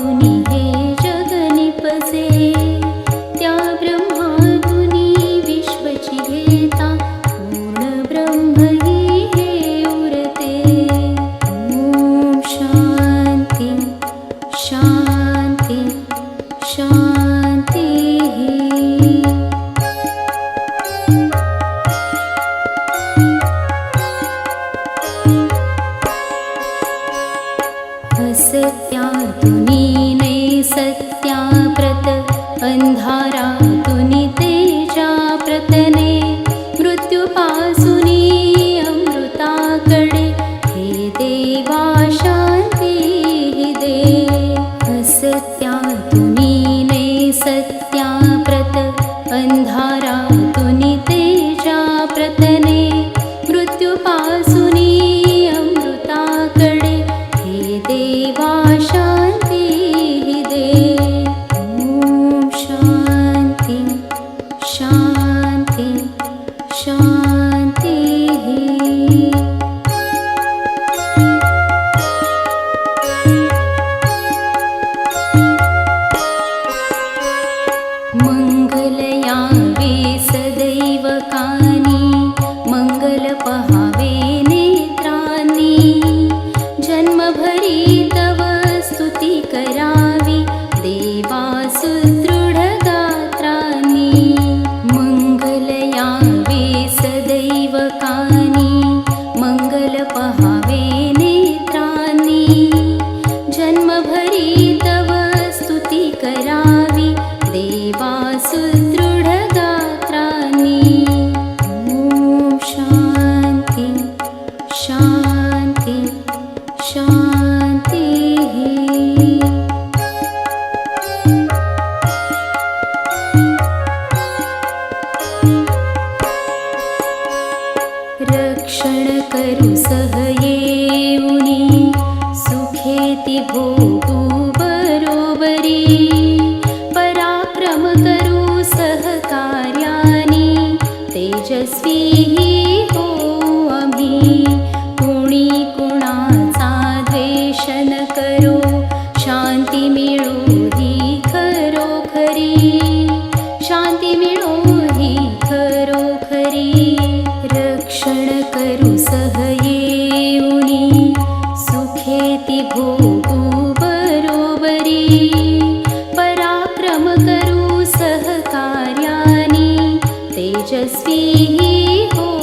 साधुनि हे जगनिपसे। सत्या तु नै सत्या प्रत अन्धा भावे नेत्राणि कुणी कुणा देशन करो. शान्ति मिलो हि खरो शान्ति मिलो हि खरो रक्षण कु सह ये उखेति भो पराक्रम करू सहकार्या यशस्वी हो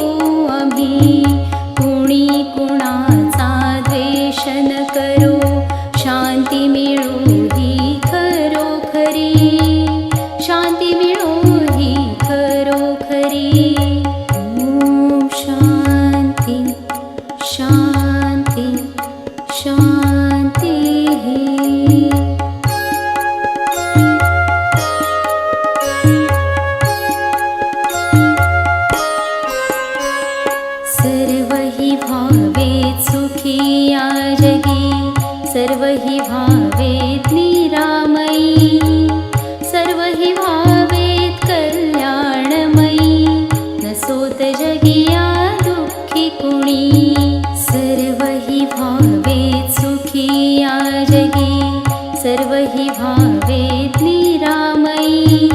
हि भावेत् निरामयी सर्वै भावेत् कल्याणमयी न सोत जगिया दुःखी कुणी सर्वै भावेत् सुखीया जगी सर्वैः भावेत् निरामयी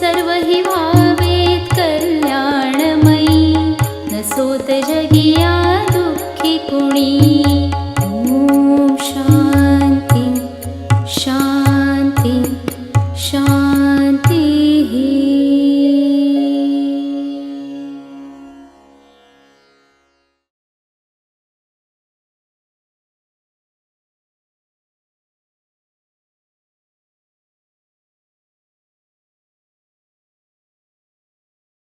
सर्वैः भावेत् कल्याणमयी न सोत जगिया दुःखी कुणी।